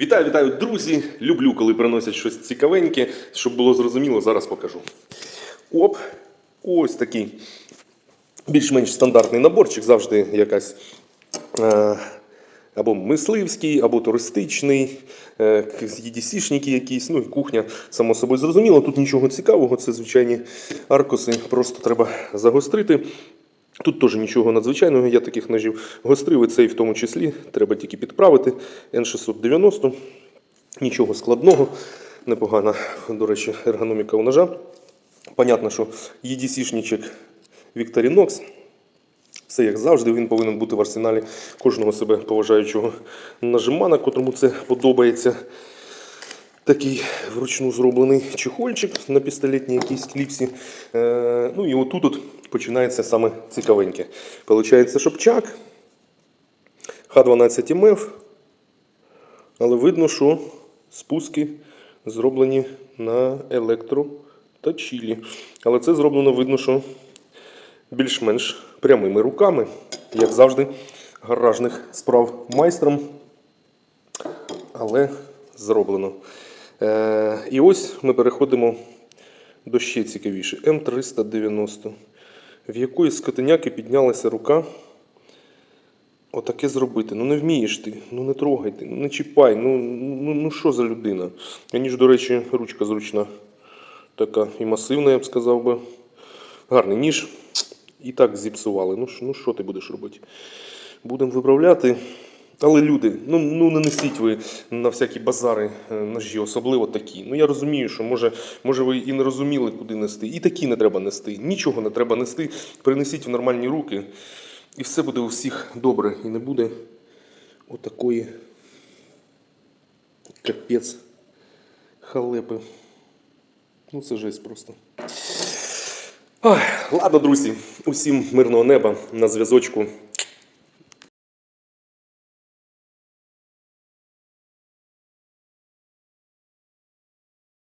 Вітаю, вітаю, друзі! Люблю, коли приносять щось цікавеньке, щоб було зрозуміло, зараз покажу. Оп, ось такий більш-менш стандартний наборчик, завжди якась е, або мисливський, або туристичний, е, якісь, ну і кухня, само собою зрозуміло. Тут нічого цікавого, це звичайні аркуси, просто треба загострити. Тут теж нічого надзвичайного, я таких ножів гострив, і цей в тому числі. Треба тільки підправити. N690. Нічого складного, непогана, до речі, ергономіка у ножа. Понятно, що EDC-шничок Victorinox. Все як завжди, він повинен бути в арсеналі кожного себе поважаючого нажимана, котрому це подобається. Такий вручну зроблений чехольчик на пістолетній якійсь кліпсі. Е, ну і отут от починається саме цікавеньке. Получається шопчак, Х12 МФ, але видно, що спуски зроблені на електроточілі. Але це зроблено видно, що більш-менш прямими руками, як завжди, гаражних справ майстром. Але зроблено. Е, і ось ми переходимо до ще цікавіше. М390. В якої скотиняки піднялася рука. Отаке зробити. Ну не вмієш ти, ну не трогай ти, ну не чіпай, ну, ну, ну що за людина? Мені ж, до речі, ручка зручна, така і масивна, я б сказав би. Гарний ніж. І так зіпсували. Ну, ну що ти будеш робити? Будемо виправляти. Але люди, ну, ну не несіть ви на всякі базари е, ножі, особливо такі. Ну я розумію, що може, може ви і не розуміли, куди нести. І такі не треба нести. Нічого не треба нести. Принесіть в нормальні руки, і все буде у всіх добре. І не буде отакої капець халепи. Ну це жесть просто. Ой, ладно, друзі, усім мирного неба на зв'язочку.